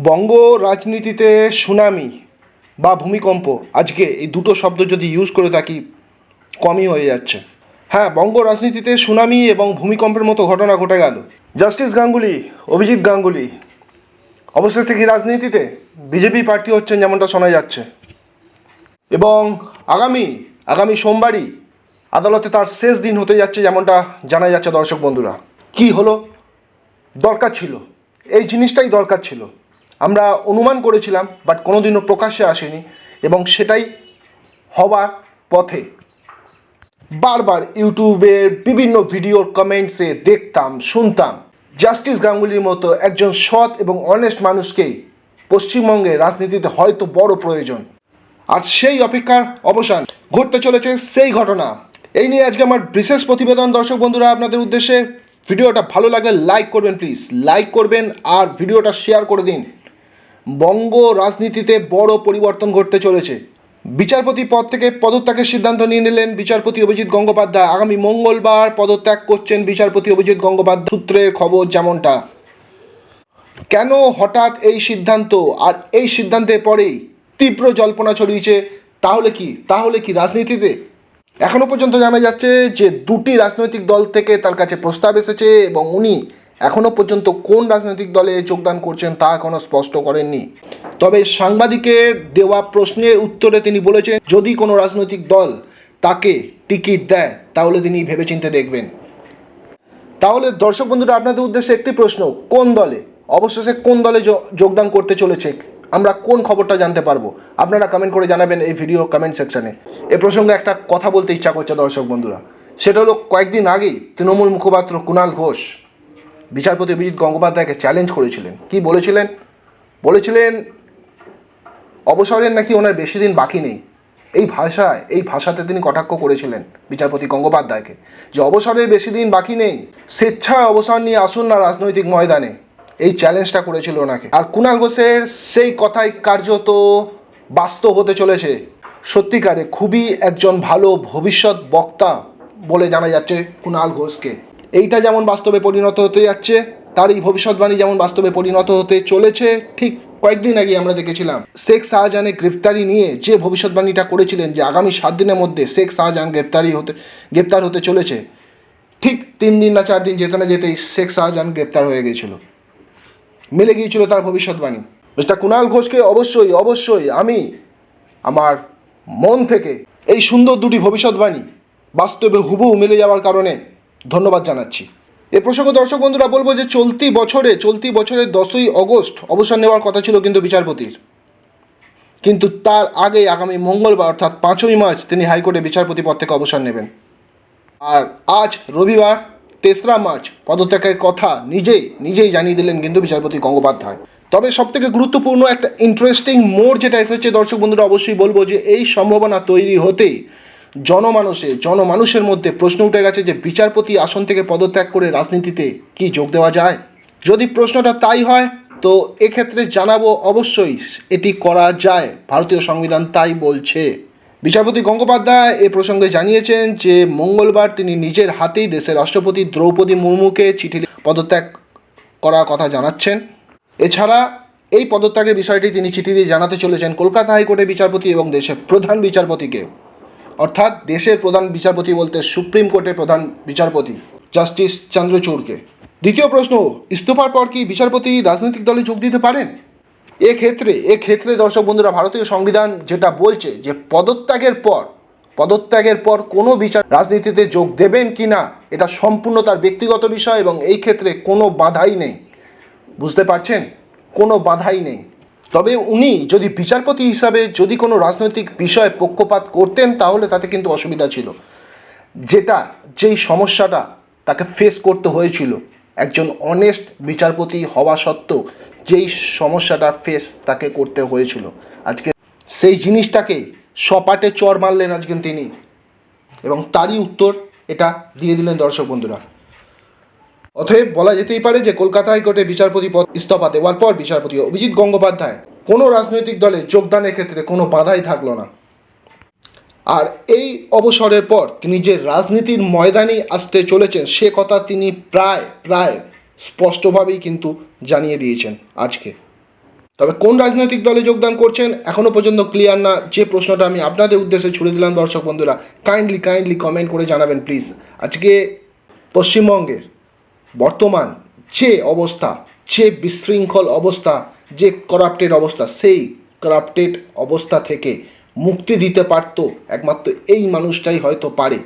বঙ্গ রাজনীতিতে সুনামি বা ভূমিকম্প, আজকে এই দুটো শব্দ যদি ইউজ করে থাকি, কমই হয়ে যাচ্ছে। হ্যাঁ বঙ্গ রাজনীতিতে সুনামি এবং ভূমিকম্পের মতো ঘটনা ঘটে গেল। জাস্টিস গাঙ্গুলি, অভিজিৎ গাঙ্গুলি, অবশেষে কি রাজনীতিতে বিজেপি প্রার্থী হচ্ছেন যেমনটা শোনা যাচ্ছে। এবং আগামী আগামী সোমবারই আদালতে তার শেষ দিন হতে যাচ্ছে যেমনটা জানা যাচ্ছে দর্শক বন্ধুরা। কি হলো? দরকার ছিল। এই জিনিসটাই দরকার ছিল। আমরা অনুমান করেছিলাম বাট কোনোদিনও প্রকাশ্যে আসেনি, এবং সেটাই হবার পথে। বারবার ইউটিউবের বিভিন্ন ভিডিওর কমেন্টসে দেখতাম, শুনতাম। জাস্টিস গাঙ্গুলির মতো একজন সৎ এবং অনেস্ট মানুষকেই পশ্চিমবঙ্গে রাজনীতিতে হয়তো বড় প্রয়োজন। আর সেই অপেক্ষার অবসান ঘটতে চলেছে সেই ঘটনা। এই নিয়ে আজকে আমার বিশেষ প্রতিবেদন, দর্শক বন্ধুরা, আপনাদের উদ্দেশ্যে। ভিডিওটা ভালো লাগলে লাইক করবেন প্লিজ লাইক করবেন আর ভিডিওটা শেয়ার করে দিন। বঙ্গ রাজনীতিতে বড় পরিবর্তন ঘটতে চলেছে। বিচারপতি পদ থেকে পদত্যাগের সিদ্ধান্ত নিয়ে নিলেন বিচারপতি অভিজিৎ গঙ্গোপাধ্যায়। আগামী মঙ্গলবার পদত্যাগ করছেন বিচারপতি অভিজিৎ গঙ্গোপাধ্যায়। সূত্রের খবর যেমনটা। কেন হঠাৎ এই সিদ্ধান্ত আর এই সিদ্ধান্তের পরেই তীব্র জল্পনা ছড়িয়েছে? তাহলে কি? তাহলে কি রাজনীতিতে? এখনও পর্যন্ত জানা যাচ্ছে যে দুটি রাজনৈতিক দল থেকে তার কাছে প্রস্তাব এসেছে এবং উনি এখনও পর্যন্ত কোন রাজনৈতিক দলে যোগদান করছেন তা এখনও স্পষ্ট করেননি। তবে সাংবাদিকের দেওয়া প্রশ্নের উত্তরে তিনি বলেছেন, যদি কোনো রাজনৈতিক দল তাকে টিকিট দেয়, তাহলে তিনি ভেবেচিন্তে দেখবেন। তাহলে দর্শক বন্ধুরা, আপনাদের উদ্দেশ্যে একটি প্রশ্ন, কোন দলে, অবশেষে কোন দলে যোগদান করতে চলেছে, আমরা কোন খবরটা জানতে পারব? আপনারা কমেন্ট করে জানাবেন এই ভিডিও কমেন্ট সেকশানে এ প্রসঙ্গে একটা কথা বলতে ইচ্ছা করছে দর্শক বন্ধুরা, সেটা হলো কয়েকদিন আগেই তৃণমূল মুখপাত্র কুণাল ঘোষ বিচারপতি অভিজিৎ গঙ্গোপাধ্যায়কে চ্যালেঞ্জ করেছিলেন। কি বলেছিলেন? বলেছিলেন, অবসরের নাকি ওনার বেশি দিন বাকি নেই। এই ভাষায়, এই ভাষাতে তিনি কটাক্ষ করেছিলেন বিচারপতি গঙ্গোপাধ্যায়কে, যে অবসরের বেশি দিন বাকি নেই, স্বেচ্ছায় অবসর নিয়ে আসুন না রাজনৈতিক ময়দানে। এই চ্যালেঞ্জটা করেছিল ওনাকে। আর কুণাল ঘোষের সেই কথাই কার্যত বাস্তব হতে চলেছে। সত্যিকারে খুবই একজন ভালো ভবিষ্যৎ বক্তা বলে জানা যাচ্ছে কুণাল ঘোষকে। এইটা যেমন বাস্তবে পরিণত হতে যাচ্ছে তার এই ভবিষ্যৎবাণী যেমন বাস্তবে পরিণত হতে চলেছে, ঠিক কয়েকদিন আগে আমরা দেখেছিলাম। শেখ শাহজাহানের গ্রেপ্তারি নিয়ে যে ভবিষ্যৎবাণীটা করেছিলেন যে আগামী সাত দিনের মধ্যে শেখ শাহজাহান গ্রেপ্তারি হতে, গ্রেপ্তার হতে চলেছে, ঠিক তিন দিন না চার দিন যেতে না যেতেই শেখ শাহজাহান গ্রেপ্তার হয়ে গিয়েছিল মিলে গিয়েছিল তার ভবিষ্যৎবাণী। মিস্টার কুণাল ঘোষকে অবশ্যই অবশ্যই আমি আমার মন থেকে এই সুন্দর দুটি ভবিষ্যৎবাণী বাস্তবে হুবহু মিলে যাওয়ার কারণে ধন্যবাদ জানাচ্ছি। এ প্রসঙ্গে দর্শক বন্ধুরা বলব যে চলতি বছরে, চলতি বছরের দশই অগস্ট অবসর নেওয়ার কথা ছিল কিন্তু বিচারপতির। কিন্তু তার আগে আগামী মঙ্গলবার অর্থাৎ পাঁচই মার্চ তিনি হাইকোর্টে বিচারপতি পদ থেকে অবসর নেবেন। আর আজ রবিবার, তেসরা মার্চ পদত্যাগের কথা নিজেই নিজেই জানিয়ে দিলেন কিন্তু বিচারপতি গঙ্গোপাধ্যায়। তবে সব থেকে গুরুত্বপূর্ণ একটা ইন্টারেস্টিং মোড় যেটা এসেছে দর্শক বন্ধুরা অবশ্যই বলব যে এই সম্ভাবনা তৈরি হতেই জনমানসে, জনমানুষের মধ্যে প্রশ্ন উঠে গেছে যে বিচারপতি আসন থেকে পদত্যাগ করে রাজনীতিতে কি যোগ দেওয়া যায়। যদি প্রশ্নটা তাই হয়, তো এক্ষেত্রে জানাব অবশ্যই এটি করা যায়। ভারতীয় সংবিধান তাই বলছে। বিচারপতি গঙ্গোপাধ্যায় এ প্রসঙ্গে জানিয়েছেন যে মঙ্গলবার তিনি নিজের হাতেই দেশের রাষ্ট্রপতি দ্রৌপদী মুর্মুকে চিঠি পদত্যাগ করার কথা জানাচ্ছেন। এছাড়া এই পদত্যাগের বিষয়টি তিনি চিঠি দিয়ে জানাতে চলেছেন কলকাতা হাইকোর্টের বিচারপতি এবং দেশের প্রধান বিচারপতিকে। অর্থাৎ দেশের প্রধান বিচারপতি বলতে সুপ্রিম কোর্টের প্রধান বিচারপতি জাস্টিস চন্দ্রচূড়কে। দ্বিতীয় প্রশ্ন, ইস্তফার পর কি বিচারপতি রাজনৈতিক দলে যোগ দিতে পারেন? এক্ষেত্রে এক্ষেত্রে দর্শক বন্ধুরা, ভারতীয় সংবিধান যেটা বলছে যে পদত্যাগের পর পদত্যাগের পর কোনো বিচার রাজনীতিতে যোগ দেবেন কি না, এটা সম্পূর্ণ তার ব্যক্তিগত বিষয় এবং এই ক্ষেত্রে কোনো বাধাই নেই। বুঝতে পারছেন? কোনো বাধাই নেই। তবে উনি যদি বিচারপতি হিসাবে যদি কোনো রাজনৈতিক বিষয়ে পক্ষপাত করতেন, তাহলে তাতে কিন্তু অসুবিধা ছিল। যেটা, যেই সমস্যাটা তাকে ফেস করতে হয়েছিল, একজন অনেস্ট বিচারপতি হওয়া সত্ত্বেও যেই সমস্যাটা ফেস তাকে করতে হয়েছিল। আজকে সেই জিনিসটাকে সপাটে চর মারলেন আজকে তিনি। এবং তারই উত্তর এটা দিয়ে দিলেন দর্শক বন্ধুরা। অতএব বলা যেতেই পারে যে কলকাতা হাইকোর্টে বিচারপতি পদ ইস্তফা দেওয়ার পর বিচারপতি অভিজিৎ গঙ্গোপাধ্যায় কোনো রাজনৈতিক দলে যোগদানের ক্ষেত্রে কোনো বাধাই থাকল না। আর এই অবসরের পর তিনি যে রাজনীতির ময়দানে আসতে চলেছেন, সে কথা তিনি প্রায় প্রায় স্পষ্টভাবেই কিন্তু জানিয়ে দিয়েছেন আজকে। তবে কোন রাজনৈতিক দলে যোগদান করছেন এখনও পর্যন্ত ক্লিয়ার না, যে প্রশ্নটা আমি আপনাদের উদ্দেশ্যে ছুড়ে দিলাম দর্শক বন্ধুরা, কাইন্ডলি কাইন্ডলি কমেন্ট করে জানাবেন প্লিজ। আজকে পশ্চিমবঙ্গের বর্তমান যে অবস্থা, যে বিশৃঙ্খল অবস্থা, যে করাপ্টেড অবস্থা, সেই করাপ্টেড অবস্থা থেকে মুক্তি দিতে পারতো একমাত্র এই মানুষটাই হয়তো পারে।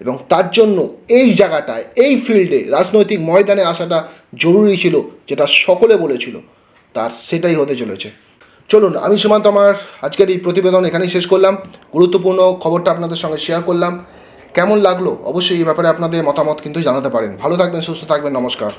এবং তার জন্য এই জায়গাটায়, এই ফিল্ডে রাজনৈতিক ময়দানে আসাটা জরুরি ছিল, যেটা সকলে বলেছিল। তার সেটাই হতে চলেছে। চলুন, আমি সীমান্ত আমার আজকের এই প্রতিবেদন এখানেই শেষ করলাম। গুরুত্বপূর্ণ খবরটা আপনাদের সঙ্গে শেয়ার করলাম। কেমন লাগল? অবশ্যই এই ব্যাপারে আপনাদের মতামত কিন্তু জানাতে পারেন। ভালো থাকবেন, সুস্থ থাকবেন, নমস্কার।